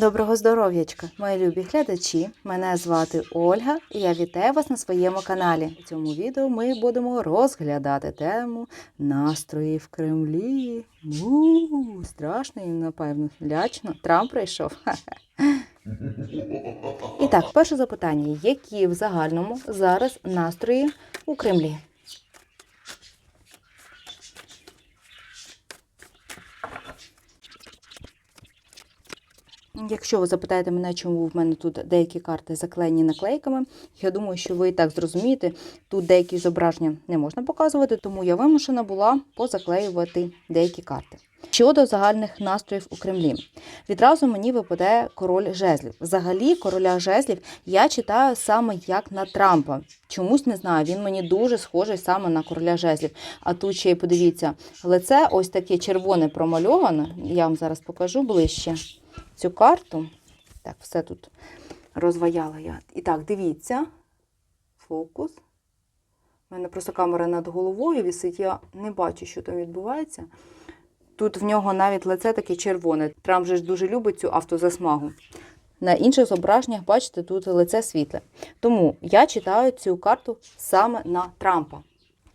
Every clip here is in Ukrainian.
Доброго здоров'ячка, мої любі глядачі. Мене звати Ольга і я вітаю вас на своєму каналі. У цьому відео ми будемо розглядати тему настрої в Кремлі. Му, страшно і, напевно, лячно. Трамп прийшов. І так, перше запитання: які в загальному зараз настрої у Кремлі? Якщо ви запитаєте мене, чому в мене тут деякі карти заклеєні наклейками, я думаю, що ви і так зрозумієте, тут деякі зображення не можна показувати, тому я вимушена була позаклеювати деякі карти. Щодо загальних настроїв у Кремлі, відразу мені випадає король жезлів. Взагалі, короля жезлів я читаю саме як на Трампа. Чомусь не знаю, він мені дуже схожий саме на короля жезлів. А тут ще й подивіться, лице ось таке червоне промальоване. Я вам зараз покажу ближче цю карту. Так, все тут розваяла я. І так, дивіться. Фокус. У мене просто камера над головою висить, я не бачу, що там відбувається. Тут в нього навіть лице таке червоне. Трамп же ж дуже любить цю автозасмагу. На інших зображеннях, бачите, тут лице світле. Тому я читаю цю карту саме на Трампа.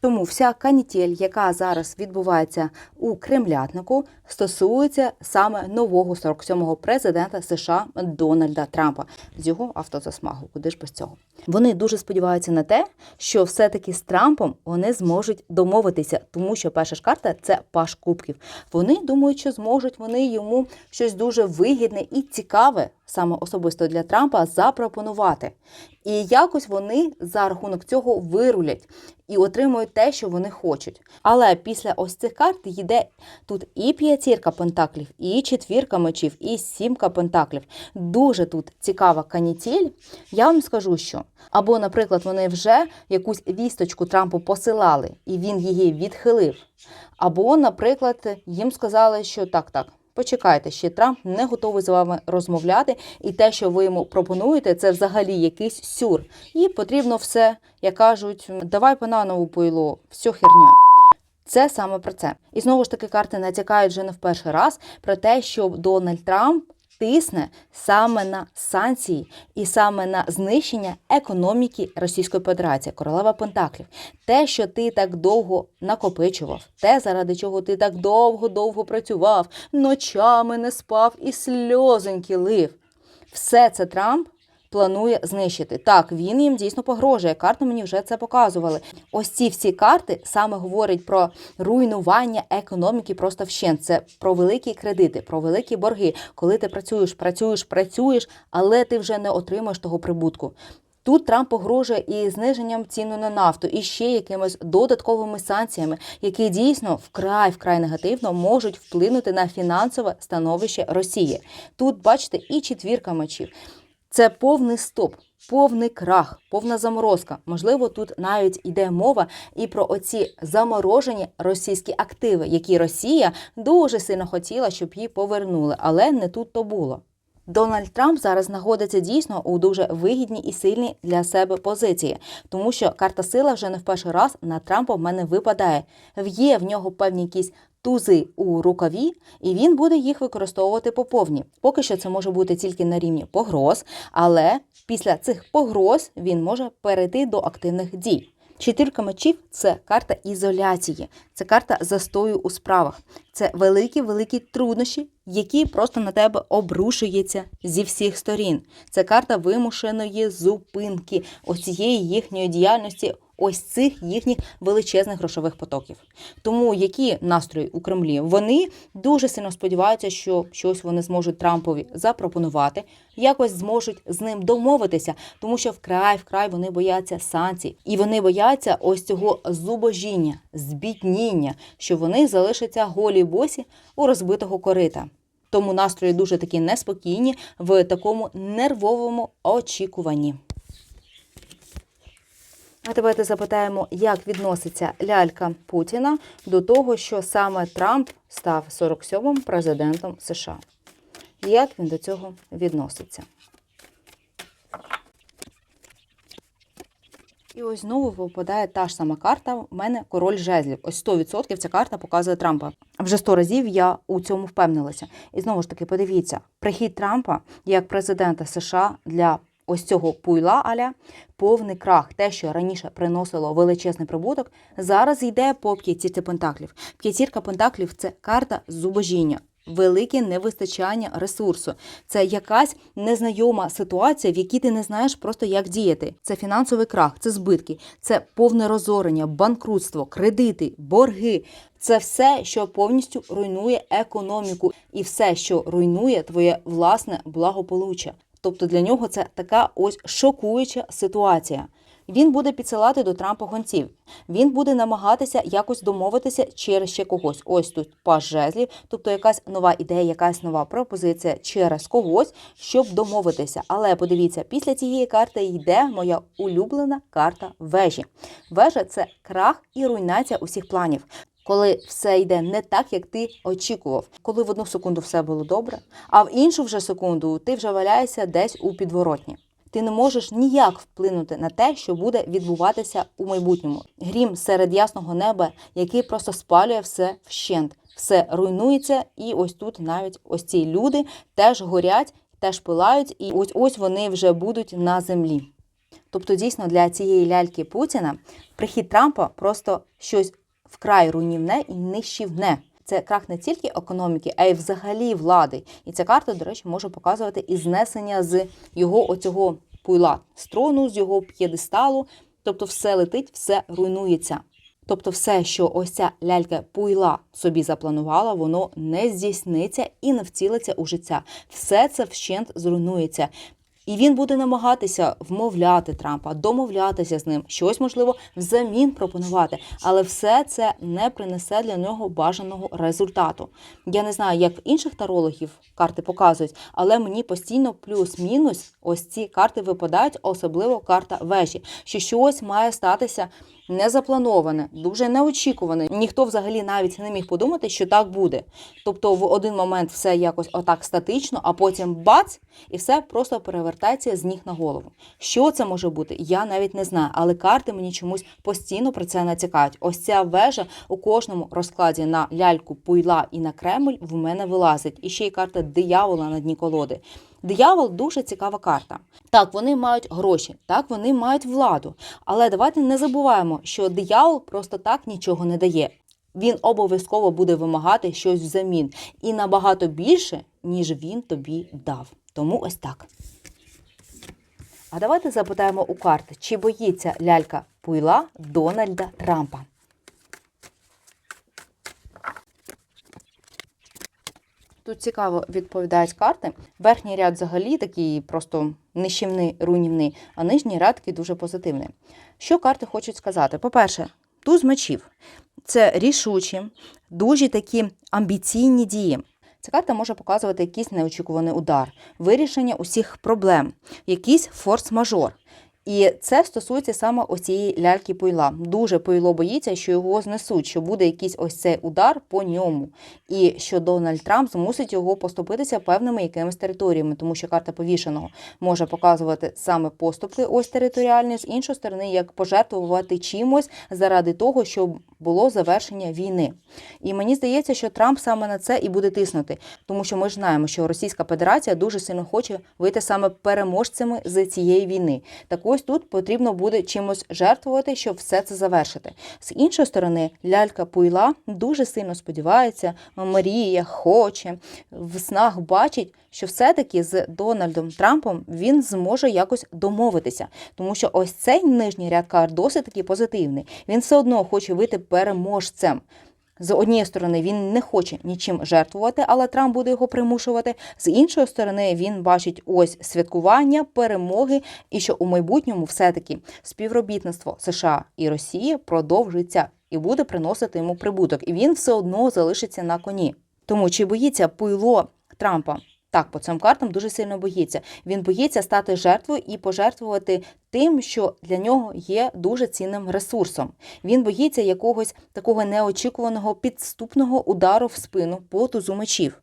Тому вся канітель, яка зараз відбувається у Кремлятнику, стосується саме нового 47-го президента США Дональда Трампа з його автозасмагу. Куди ж без цього? Вони дуже сподіваються на те, що все-таки з Трампом вони зможуть домовитися, тому що перша ж карта це паш кубків. Вони думають, що зможуть вони йому щось дуже вигідне і цікаве, саме особисто для Трампа, запропонувати. І якось вони за рахунок цього вирулять і отримують те, що вони хочуть. Але після ось цих карт йде тут і п'ятірка пентаклів, і четвірка мечів, і сімка пентаклів. Дуже тут цікава канітель. Я вам скажу, що або, наприклад, вони вже якусь вісточку Трампу посилали, і він її відхилив. Або, наприклад, їм сказали, що так, так. Почекайте, ще Трамп не готовий з вами розмовляти, і те, що ви йому пропонуєте, це взагалі якийсь сюр. І потрібно все, як кажуть, давай пананову пойло, все херня. Це саме про це. І знову ж таки карти натякають вже не в перший раз про те, що Дональд Трамп тисне саме на санкції і саме на знищення економіки Російської Федерації, королева Пентаклів. Те, що ти так довго накопичував, те, заради чого ти так довго-довго працював, ночами не спав і сльозоньки лив. Все це Трамп планує знищити. Так, він їм дійсно погрожує. Карти мені вже це показували. Ось ці всі карти саме говорять про руйнування економіки просто вщент. Це про великі кредити, про великі борги. Коли ти працюєш, працюєш, працюєш, але ти вже не отримаєш того прибутку. Тут Трамп погрожує і зниженням ціну на нафту, і ще якимись додатковими санкціями, які дійсно вкрай вкрай негативно можуть вплинути на фінансове становище Росії. Тут бачите і четвірка мечів. Це повний стоп, повний крах, повна заморозка. Можливо, тут навіть йде мова і про оці заморожені російські активи, які Росія дуже сильно хотіла, щоб її повернули, але не тут то було. Дональд Трамп зараз знаходиться дійсно у дуже вигідній і сильній для себе позиції, тому що карта сила вже не в перший раз на Трампа в мене випадає. Є в нього певні якісь тузи у рукаві, і він буде їх використовувати по повні. Поки що це може бути тільки на рівні погроз, але після цих погроз він може перейти до активних дій. Чотирка мечів це карта ізоляції, це карта застою у справах. Це великі великі труднощі, які просто на тебе обрушуються зі всіх сторін. Це карта вимушеної зупинки оцієї їхньої діяльності. Ось цих їхніх величезних грошових потоків. Тому які настрої у Кремлі? Вони дуже сильно сподіваються, що щось вони зможуть Трампові запропонувати, якось зможуть з ним домовитися, тому що вкрай вкрай вони бояться санкцій, і вони бояться ось цього зубожіння, збітніння, що вони залишаться голі босі у розбитого корита. Тому настрої дуже такі неспокійні в такому нервовому очікуванні. А давайте запитаємо, як відноситься лялька Путіна до того, що саме Трамп став 47-м президентом США. Як він до цього відноситься? І ось знову випадає та ж сама карта. У мене король жезлів. Ось 100% ця карта показує Трампа. Вже 100 разів я у цьому впевнилася. І знову ж таки, подивіться, прихід Трампа як президента США для ось цього пуйла аля повний крах. Те, що раніше приносило величезний прибуток, зараз йде по п'ятірці пентаклів. П'ятірка пентаклів це карта зубожіння. Велике невистачання ресурсу. Це якась незнайома ситуація, в якій ти не знаєш просто як діяти. Це фінансовий крах, це збитки, це повне розорення, банкрутство, кредити, борги. Це все, що повністю руйнує економіку, і все, що руйнує твоє власне благополуччя. Тобто для нього це така ось шокуюча ситуація. Він буде підсилати до Трампа гонців. Він буде намагатися якось домовитися через ще когось. Ось тут паж жезлів, тобто якась нова ідея, якась нова пропозиція через когось, щоб домовитися. Але подивіться, після цієї карти йде моя улюблена карта вежі. Вежа це крах і руйнація усіх планів. Коли все йде не так, як ти очікував, коли в одну секунду все було добре, а в іншу вже секунду ти вже валяєшся десь у підворотні. Ти не можеш ніяк вплинути на те, що буде відбуватися у майбутньому. Грім серед ясного неба, який просто спалює все вщент, все руйнується, і ось тут навіть ось ці люди теж горять, теж пилають, і ось ось вони вже будуть на землі. Тобто, дійсно, для цієї ляльки Путіна прихід Трампа просто щось вкрай руйнівне і нищівне. Це крах не тільки економіки, а й взагалі влади. І ця карта, до речі, може показувати і знесення з його оцього пуйла, з трону, з його п'єдесталу. Тобто все летить, все руйнується. Тобто, все, що ось ця лялька пуйла собі запланувала, воно не здійсниться і не вцілиться у життя. Все це вщент зруйнується. І він буде намагатися вмовляти Трампа, домовлятися з ним, щось можливо взамін пропонувати, але все це не принесе для нього бажаного результату. Я не знаю, як в інших тарологів карти показують, але мені постійно плюс-мінус ось ці карти випадають, особливо карта вежі, що щось має статися незаплановане, дуже неочікуване. Ніхто взагалі навіть не міг подумати, що так буде. Тобто, в один момент все якось отак статично, а потім бац, і все просто перевертається з ніг на голову. Що це може бути? Я навіть не знаю, але карти мені чомусь постійно про це натякають. Ось ця вежа у кожному розкладі на ляльку, пуйла і на Кремль в мене вилазить. І ще й карта диявола на дні колоди. Диявол дуже цікава карта. Так, вони мають гроші, так, вони мають владу. Але давайте не забуваємо, що диявол просто так нічого не дає. Він обов'язково буде вимагати щось взамін і набагато більше, ніж він тобі дав. Тому ось так. А давайте запитаємо у карти, чи боїться лялька пуйла Дональда Трампа. Тут цікаво відповідають карти. Верхній ряд взагалі такий просто нищівний, руйнівний, а нижній ряд такий дуже позитивний. Що карти хочуть сказати? По-перше, туз мечів це рішучі, дуже такі амбіційні дії. Ця карта може показувати якийсь неочікуваний удар, вирішення усіх проблем, якийсь форс-мажор. І це стосується саме ось цієї ляльки пойла. Дуже пойло боїться, що його знесуть, що буде якийсь ось цей удар по ньому, і що Дональд Трамп змусить його поступитися певними якимись територіями, тому що карта повішеного може показувати саме поступки, ось територіальні, з іншої сторони, як пожертвувати чимось заради того, щоб було завершення війни. І мені здається, що Трамп саме на це і буде тиснути, тому що ми ж знаємо, що Російська Федерація дуже сильно хоче вийти саме переможцями з цієї війни. Так ось тут потрібно буде чимось жертвувати, щоб все це завершити. З іншої сторони, лялька Пуйла дуже сильно сподівається, мріє, хоче, в снах бачить, що все-таки з Дональдом Трампом він зможе якось домовитися, тому що ось цей нижній ряд карт досить таки позитивний. Він все одно хоче вийти переможцем. З однієї сторони він не хоче нічим жертвувати, але Трамп буде його примушувати. З іншої сторони, він бачить ось святкування, перемоги, і що у майбутньому все-таки співробітництво США і Росії продовжиться і буде приносити йому прибуток. І він все одно залишиться на коні. Тому чи боїться пуйло Трампа? Так, по цим картам дуже сильно боїться. Він боїться стати жертвою і пожертвувати тим, що для нього є дуже цінним ресурсом. Він боїться якогось такого неочікуваного підступного удару в спину по тузу мечів.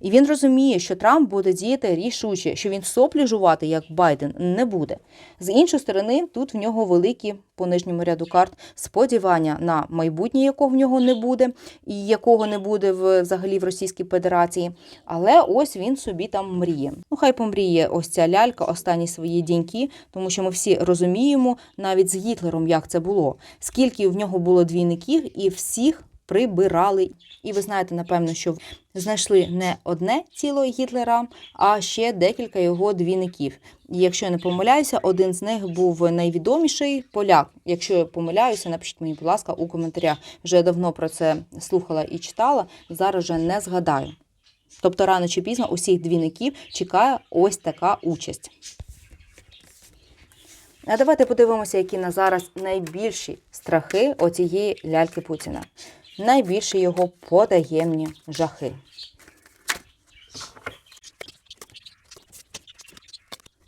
І він розуміє, що Трамп буде діяти рішуче, що він соплі жувати, як Байден, не буде. З іншої сторони, тут в нього великі по нижньому ряду карт сподівання на майбутнє, якого в нього не буде, і якого не буде взагалі в Російській Федерації. Але ось він собі там мріє. Ну, хай помріє ось ця лялька, останні свої діньки, тому що ми всі розуміємо навіть з Гітлером, як це було, скільки в нього було двійників, і всіх прибирали. І ви знаєте, напевно, що знайшли не одне тіло Гітлера, а ще декілька його двійників. І якщо я не помиляюся, один з них був найвідоміший поляк. Якщо я помиляюся, напишіть мені, будь ласка, у коментарях. Вже давно про це слухала і читала. Зараз вже не згадаю. Тобто, рано чи пізно усіх двійників чекає ось така участь. А давайте подивимося, які на зараз найбільші страхи оцієї ляльки Путіна. Найбільші його потаємні жахи.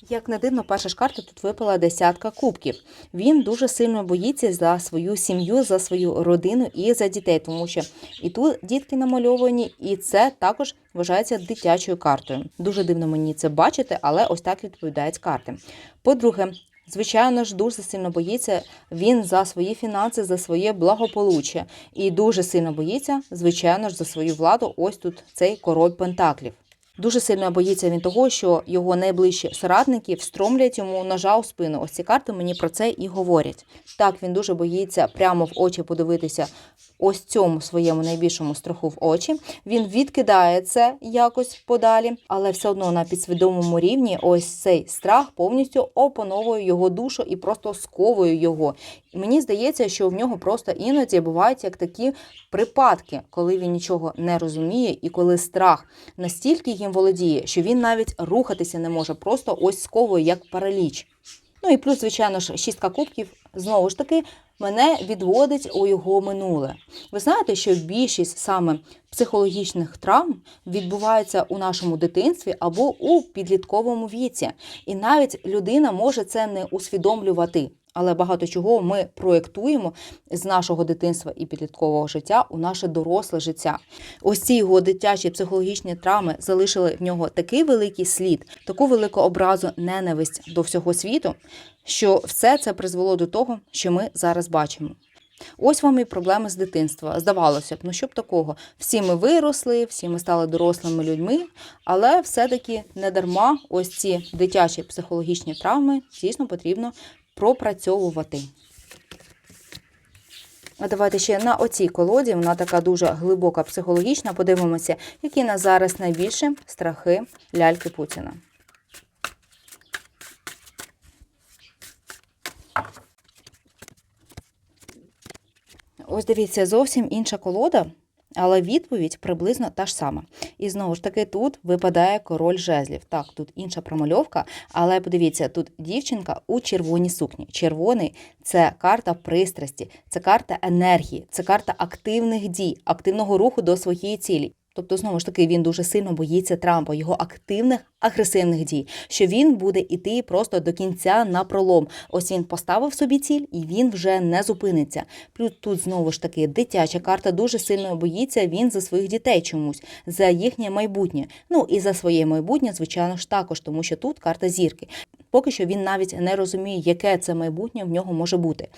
Як не дивно, перша ж карта тут випала десятка кубків. Він дуже сильно боїться за свою сім'ю, за свою родину і за дітей, тому що і тут дітки намальовані, і це також вважається дитячою картою. Дуже дивно мені це бачити, але ось так відповідають карти. По-друге, Звичайно ж, дуже сильно боїться він за свої фінанси, за своє благополуччя. І дуже сильно боїться, звичайно ж, за свою владу. Ось тут цей король Пентаклів. Дуже сильно боїться він того, що його найближчі соратники встромлять йому ножа у спину. Ось ці карти мені про це і говорять. Так, він дуже боїться прямо в очі подивитися ось цьому своєму найбільшому страху в очі. Він відкидає це якось подалі, але все одно на підсвідомому рівні ось цей страх повністю опановує його душу і просто сковує його. Мені здається, що в нього просто іноді бувають як такі припадки, коли він нічого не розуміє, і коли страх настільки їм володіє, що він навіть рухатися не може, просто ось сковує як параліч. Ну і плюс, звичайно ж, шістка кубків знову ж таки мене відводить у його минуле. Ви знаєте, що більшість саме психологічних травм відбувається у нашому дитинстві або у підлітковому віці, і навіть людина може це не усвідомлювати. Але багато чого ми проєктуємо з нашого дитинства і підліткового життя у наше доросле життя. Ось ці його дитячі психологічні травми залишили в нього такий великий слід, таку велику образу, ненависть до всього світу, що все це призвело до того, що ми зараз бачимо. Ось вам і проблеми з дитинства. Здавалося б, ну що б такого? Всі ми виросли, всі ми стали дорослими людьми, але все-таки не дарма ось ці дитячі психологічні травми дійсно потрібно пропрацьовувати. А давайте ще на оцій колоді, вона така дуже глибока психологічна. Подивимося, які на зараз найбільші страхи ляльки Путіна. Ось дивіться, зовсім інша колода, але відповідь приблизно та ж сама. І знову ж таки, тут випадає король жезлів. Так, тут інша промальовка, але подивіться, тут дівчинка у червоній сукні. Червоний це карта пристрасті, це карта енергії, це карта активних дій, активного руху до своєї цілі. Тобто, знову ж таки, він дуже сильно боїться Трампа, його активних агресивних дій, що він буде іти просто до кінця на пролом. Ось він поставив собі ціль, і він вже не зупиниться. Плюс тут знову ж таки дитяча карта дуже сильно боїться він за своїх дітей чомусь, за їхнє майбутнє. Ну і за своє майбутнє, звичайно ж, також, тому що тут карта зірки. Поки що він навіть не розуміє, яке це майбутнє в нього може бути.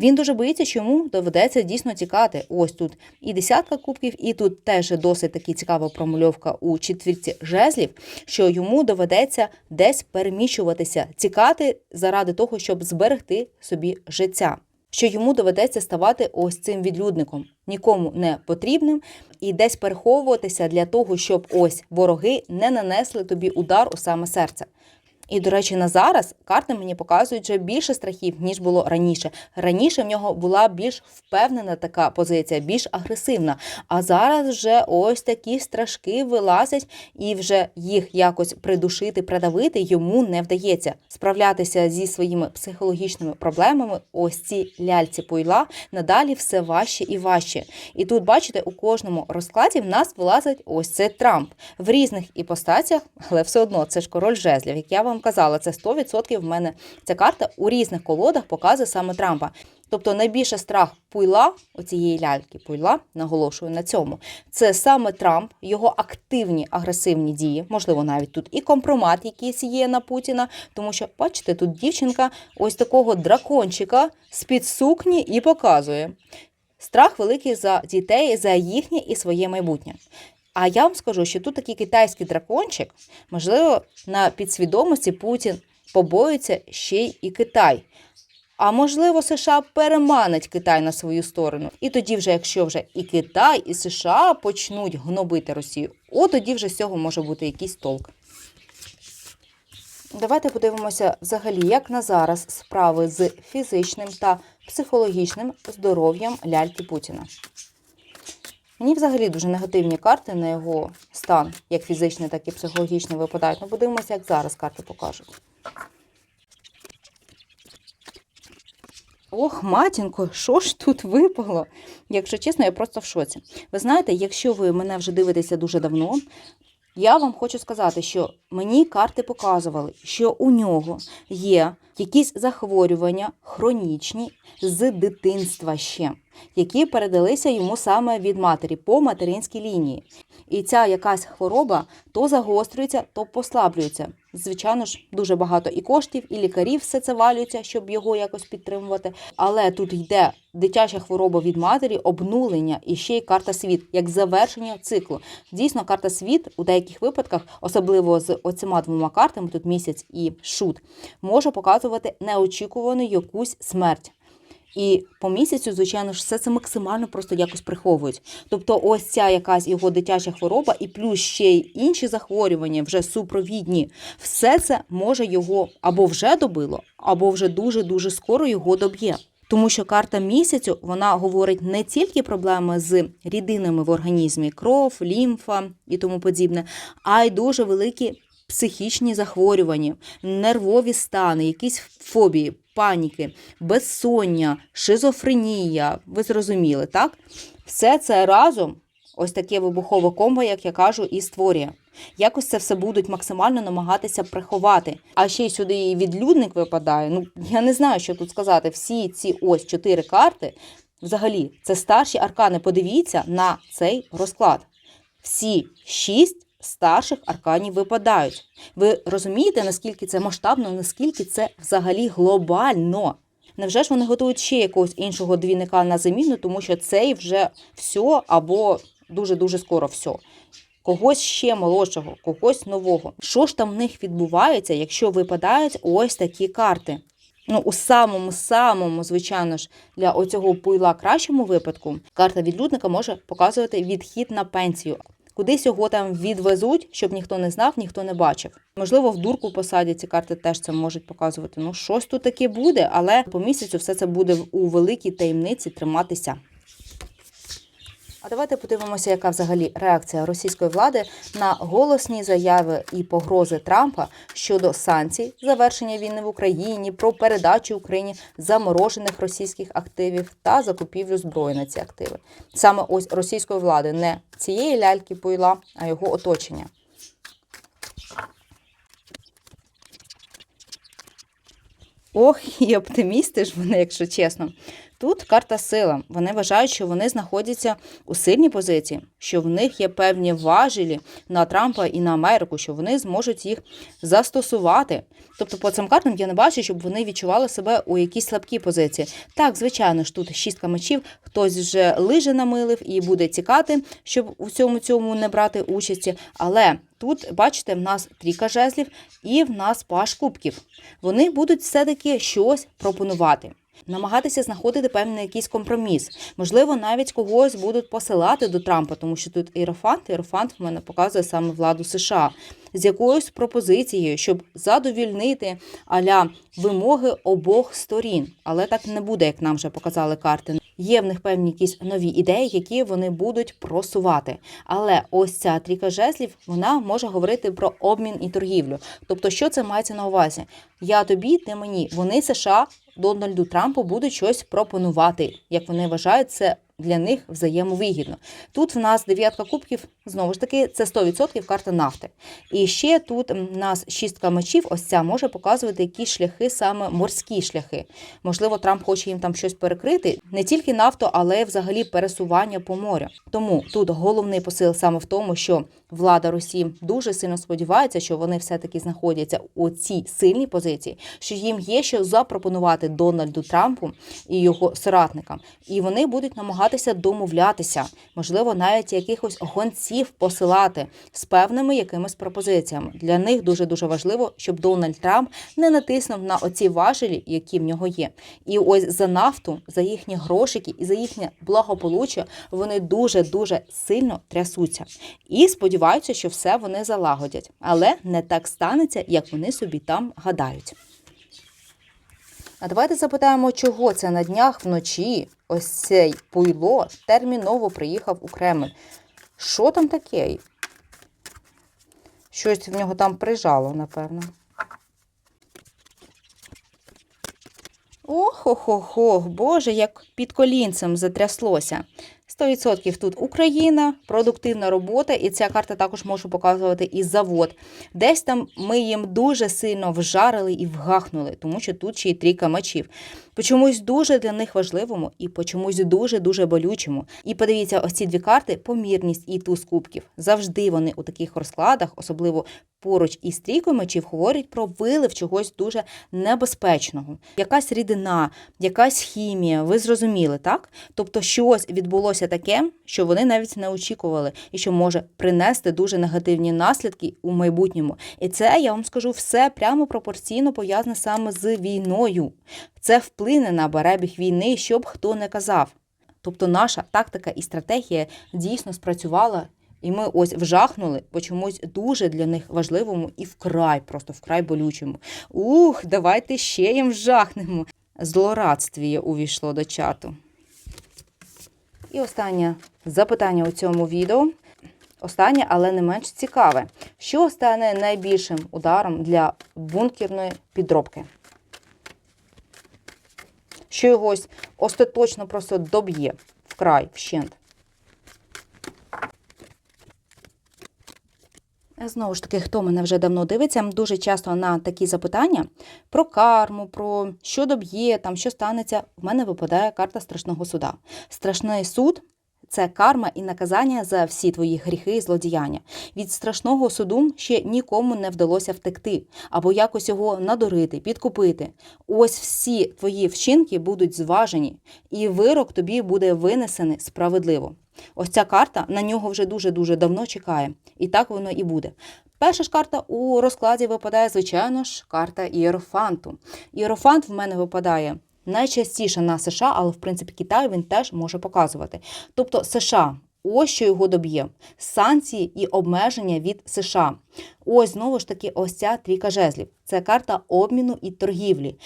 Він дуже боїться, що йому доведеться дійсно тікати. Ось тут і десятка кубків, і тут теж досить таки цікава промальовка у четвірці жезлів, що йому доведеться десь переміщуватися, тікати заради того, щоб зберегти собі життя. Що йому доведеться ставати ось цим відлюдником, нікому не потрібним, і десь переховуватися для того, щоб ось вороги не нанесли тобі удар у саме серце. І, до речі, на зараз карти мені показують вже більше страхів, ніж було раніше. Раніше в нього була більш впевнена така позиція, більш агресивна. А зараз вже ось такі страшки вилазять, і вже їх якось придушити, придавити йому не вдається. Справлятися зі своїми психологічними проблемами, ось ці ляльці пойла надалі все важче і важче. І тут, бачите, у кожному розкладі в нас вилазить ось цей Трамп в різних іпостаціях, але все одно це ж король жезлів, як я вам казала, це 100% в мене ця карта у різних колодах показує саме Трампа. Тобто найбільше страх пуйла, оцієї ляльки пуйла, наголошую на цьому, це саме Трамп, його активні агресивні дії, можливо, навіть тут і компромат, якийсь є на Путіна, тому що, бачите, тут дівчинка ось такого дракончика з-під сукні і показує. Страх великий за дітей, за їхнє і своє майбутнє. А я вам скажу, що тут такий китайський дракончик, можливо, на підсвідомості Путін побоюється ще й Китай. А можливо, США переманить Китай на свою сторону. І тоді, вже, якщо вже і Китай, і США почнуть гнобити Росію, от тоді вже з цього може бути якийсь толк. Давайте подивимося взагалі, як на зараз справи з фізичним та психологічним здоров'ям ляльки Путіна. Мені взагалі дуже негативні карти на його стан, як фізичний, так і психологічний випадають. Ну, подивимося, як зараз карти покажуть. Ох, матінко, що ж тут випало? Якщо чесно, я просто в шоці. Ви знаєте, якщо ви мене вже дивитеся дуже давно, я вам хочу сказати, що мені карти показували, що у нього є якісь захворювання хронічні з дитинства ще, які передалися йому саме від матері по материнській лінії. І ця якась хвороба то загострюється, то послаблюється. Звичайно ж, дуже багато і коштів, і лікарів все це валюється, щоб його якось підтримувати. Але тут йде дитяча хвороба від матері, обнулення і ще й карта світ, як завершення циклу. Дійсно, карта світ у деяких випадках, особливо з оцима двома картами, тут місяць і шут, може показувати неочікувану якусь смерть. І по місяцю, звичайно ж, все це максимально просто якось приховують. Тобто, ось ця якась його дитяча хвороба, і плюс ще й інші захворювання, вже супровідні, все це може його або вже добило, або вже дуже дуже скоро його доб'є. Тому що карта місяцю вона говорить не тільки проблеми з рідинами в організмі, кров, лімфа і тому подібне, а й дуже великі психічні захворювання, нервові стани, якісь фобії, паніки, безсоння, шизофренія. Ви зрозуміли, так? Все це разом, ось таке вибухове комбо, як я кажу, і створює. Якось це все будуть максимально намагатися приховати. А ще й сюди і відлюдник випадає. Ну я не знаю, що тут сказати. Всі ці ось чотири карти, взагалі, це старші аркани. Подивіться на цей розклад. Всі шість старших арканів випадають. Ви розумієте, наскільки це масштабно, наскільки це взагалі глобально? Невже ж вони готують ще якогось іншого двійника на заміну, тому що цей вже все або дуже-дуже скоро все. Когось ще молодшого, когось нового. Що ж там в них відбувається, якщо випадають ось такі карти? Ну, у самому самому, звичайно ж, для оцього пуйла кращому випадку карта відлюдника може показувати відхід на пенсію. Кудись його там відвезуть, щоб ніхто не знав, ніхто не бачив. Можливо, в дурку посадять ці карти теж це можуть показувати. Ну, щось тут таке буде, але по місяцю все це буде у великій таємниці триматися. А давайте подивимося, яка взагалі реакція російської влади на голосні заяви і погрози Трампа щодо санкцій, завершення війни в Україні, про передачу Україні заморожених російських активів та закупівлю зброї на ці активи. Саме ось російської влади, не цієї ляльки пойла, а його оточення. Ох, і оптимісти ж вони, якщо чесно. Тут карта сила. Вони вважають, що вони знаходяться у сильній позиції, що в них є певні важелі на Трампа і на Америку, що вони зможуть їх застосувати. Тобто, по цим картам я не бачу, щоб вони відчували себе у якійсь слабкій позиції. Так, звичайно ж, тут шістка мечів, хтось вже лиже намилив і буде тікати, щоб у всьому цьому не брати участі. Але тут, бачите, в нас трійка жезлів і в нас паш кубків. Вони будуть все-таки щось пропонувати намагатися знаходити певний якийсь компроміс. Можливо, навіть когось будуть посилати до Трампа, тому що тут іерофант, іерофант в мене показує саме владу США з якоюсь пропозицією, щоб задовільнити аля вимоги обох сторін. Але так не буде, як нам вже показали карти. Є в них певні якісь нові ідеї, які вони будуть просувати. Але ось ця трійка жезлів вона може говорити про обмін і торгівлю. Тобто, що це мається на увазі? Я тобі, ти мені. Вони США Дональду Трампу будуть щось пропонувати. Як вони вважають, це для них взаємовигідно. Тут в нас дев'ятка кубків, знову ж таки, це 100% карта нафти. І ще тут в нас шістка мечів, ось ця може показувати якісь шляхи, саме морські шляхи. Можливо, Трамп хоче їм там щось перекрити, не тільки нафту, але взагалі пересування по морю. Тому тут головний посил саме в тому, що влада Росії дуже сильно сподівається, що вони все-таки знаходяться у цій сильній позиції, що їм є що запропонувати Дональду Трампу і його соратникам, і вони будуть намагатися домовлятися, можливо, навіть якихось гонців посилати з певними якимись пропозиціями. Для них дуже дуже важливо, щоб Дональд Трамп не натиснув на оці важелі, які в нього є. І ось за нафту, за їхні грошики і за їхнє благополуччя вони дуже дуже сильно трясуться і сподіваються, що все вони залагодять, але не так станеться, як вони собі там гадають. А давайте запитаємо, чого це на днях вночі ось цей пуйло терміново приїхав у Кремль. Що там таке? Щось в нього там прижало, напевно. Ох-ох-ох, боже, як під колінцем затряслося. 100% тут Україна, продуктивна робота, і ця карта також може показувати і завод. Десь там ми їм дуже сильно вжарили і вгахнули, тому що тут ще й трійка мечів. По чомусь дуже для них важливому і по чомусь дуже-дуже болючому. І подивіться, ось ці дві карти помірність і туз кубків. Завжди вони у таких розкладах, особливо поруч із трійкою мечів, говорять про вилив чогось дуже небезпечного. Якась рідина, якась хімія, ви зрозуміли, так? Тобто щось відбулося таке, що вони навіть не очікували, і що може принести дуже негативні наслідки у майбутньому. І це я вам скажу все прямо пропорційно пов'язане саме з війною. Це вплине на перебіг війни, щоб хто не казав. Тобто наша тактика і стратегія дійсно спрацювала, і ми ось вжахнули по чомусь дуже для них важливому і вкрай, просто вкрай болючому. Ух, давайте ще їм вжахнемо. Злорадствіє увійшло до чату. І останнє запитання у цьому відео. Останнє, але не менш цікаве. Що стане найбільшим ударом для бункерної підробки? Що його остаточно просто доб'є вкрай, вщент. Знову ж таки, хто мене вже давно дивиться, дуже часто на такі запитання про карму, про що доб'є, там що станеться, в мене випадає карта страшного суда. Страшний суд це карма і наказання за всі твої гріхи і злодіяння. Від страшного суду ще нікому не вдалося втекти або якось його надурити, підкупити. Ось всі твої вчинки будуть зважені, і вирок тобі буде винесений справедливо. Ось ця карта на нього вже дуже-дуже давно чекає, і так воно і буде. Перша ж карта у розкладі випадає, звичайно ж, карта Іерофанту. Іерофант в мене випадає найчастіше на США, але в принципі Китай він теж може показувати. Тобто США. Ось що його доб'є: санкції і обмеження від США. Ось знову ж таки, ось ця трійка жезлів. Це карта обміну і торгівлі.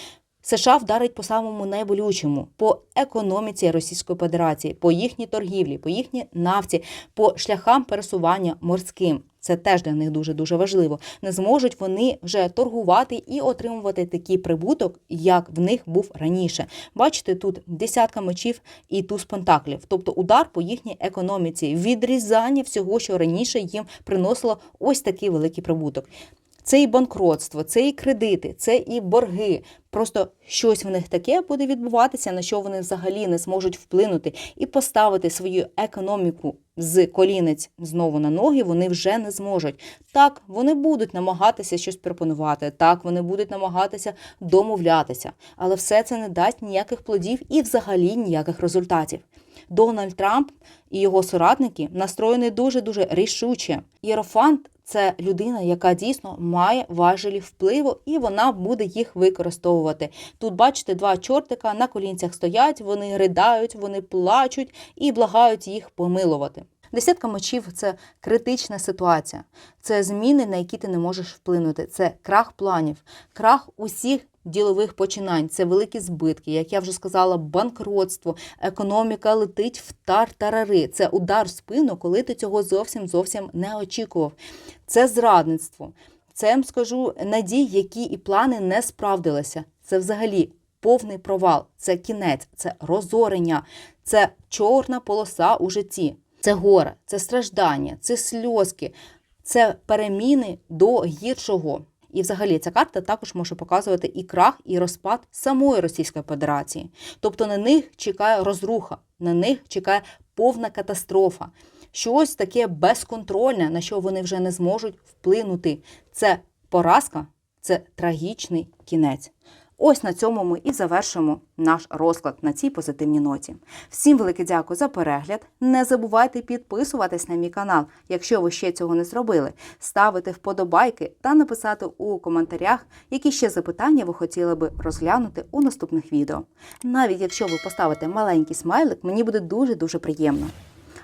США вдарить по самому найболючому по економіці Російської Федерації, по їхній торгівлі, по їхній нафті, по шляхам пересування морським. Це теж для них дуже дуже важливо. Не зможуть вони вже торгувати і отримувати такий прибуток, як в них був раніше. Бачите, тут десятка мечів і туз пентаклів, тобто удар по їхній економіці, відрізання всього, що раніше їм приносило ось такий великий прибуток. Це і банкротство, це і кредити, це і борги. Просто щось в них таке буде відбуватися, на що вони взагалі не зможуть вплинути і поставити свою економіку з колінець знову на ноги. Вони вже не зможуть. Так, вони будуть намагатися щось пропонувати. Так, вони будуть намагатися домовлятися, але все це не дасть ніяких плодів і взагалі ніяких результатів. Дональд Трамп і його соратники настроєні дуже дуже рішуче. Єрофант це людина, яка дійсно має важелі впливу, і вона буде їх використовувати. Тут, бачите, два чортика на колінцях стоять, вони ридають, вони плачуть і благають їх помилувати. Десятка мечів це критична ситуація, це зміни, на які ти не можеш вплинути. Це крах планів, крах усіх ділових починань, це великі збитки, як я вже сказала, банкротство, економіка летить в тартарари. Це удар в спину, коли ти цього зовсім зовсім не очікував. Це зрадництво. Це я вам скажу надії, які і плани не справдилися. Це взагалі повний провал, це кінець, це розорення, це чорна полоса у житті, це горе, це страждання, це сльозки, це переміни до гіршого. І взагалі ця карта також може показувати і крах, і розпад самої Російської Федерації. Тобто на них чекає розруха, на них чекає повна катастрофа, щось таке безконтрольне, на що вони вже не зможуть вплинути. Це поразка, це трагічний кінець. Ось на цьому ми і завершимо наш розклад на цій позитивній ноті. Всім велике дякую за перегляд. Не забувайте підписуватись на мій канал, якщо ви ще цього не зробили, ставити вподобайки та написати у коментарях, які ще запитання ви хотіли би розглянути у наступних відео. Навіть якщо ви поставите маленький смайлик, мені буде дуже дуже приємно.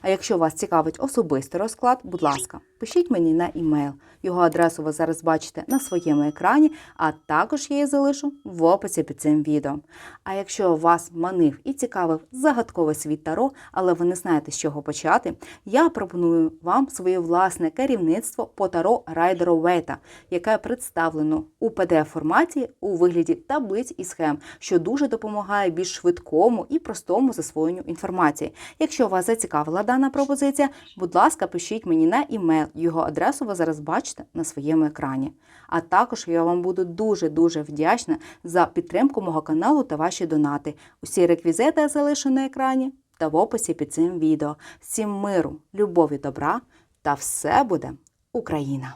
А якщо вас цікавить особистий розклад, будь ласка, пишіть мені на імейл. Його адресу ви зараз бачите на своєму екрані, а також я її залишу в описі під цим відео. А якщо вас манив і цікавив загадковий світ Таро, але ви не знаєте, з чого почати, я пропоную вам своє власне керівництво по Таро Райдеру Вейта, яке представлено у pdf форматі у вигляді таблиць і схем, що дуже допомагає більш швидкому і простому засвоєнню інформації. Якщо вас зацікавила дана пропозиція, будь ласка, пишіть мені на імейл. Його адресу ви зараз бачите на своєму екрані. А також я вам буду дуже дуже вдячна за підтримку мого каналу та ваші донати. Усі реквізити я залишу на екрані та в описі під цим відео. Всім миру, любові, добра та все буде Україна!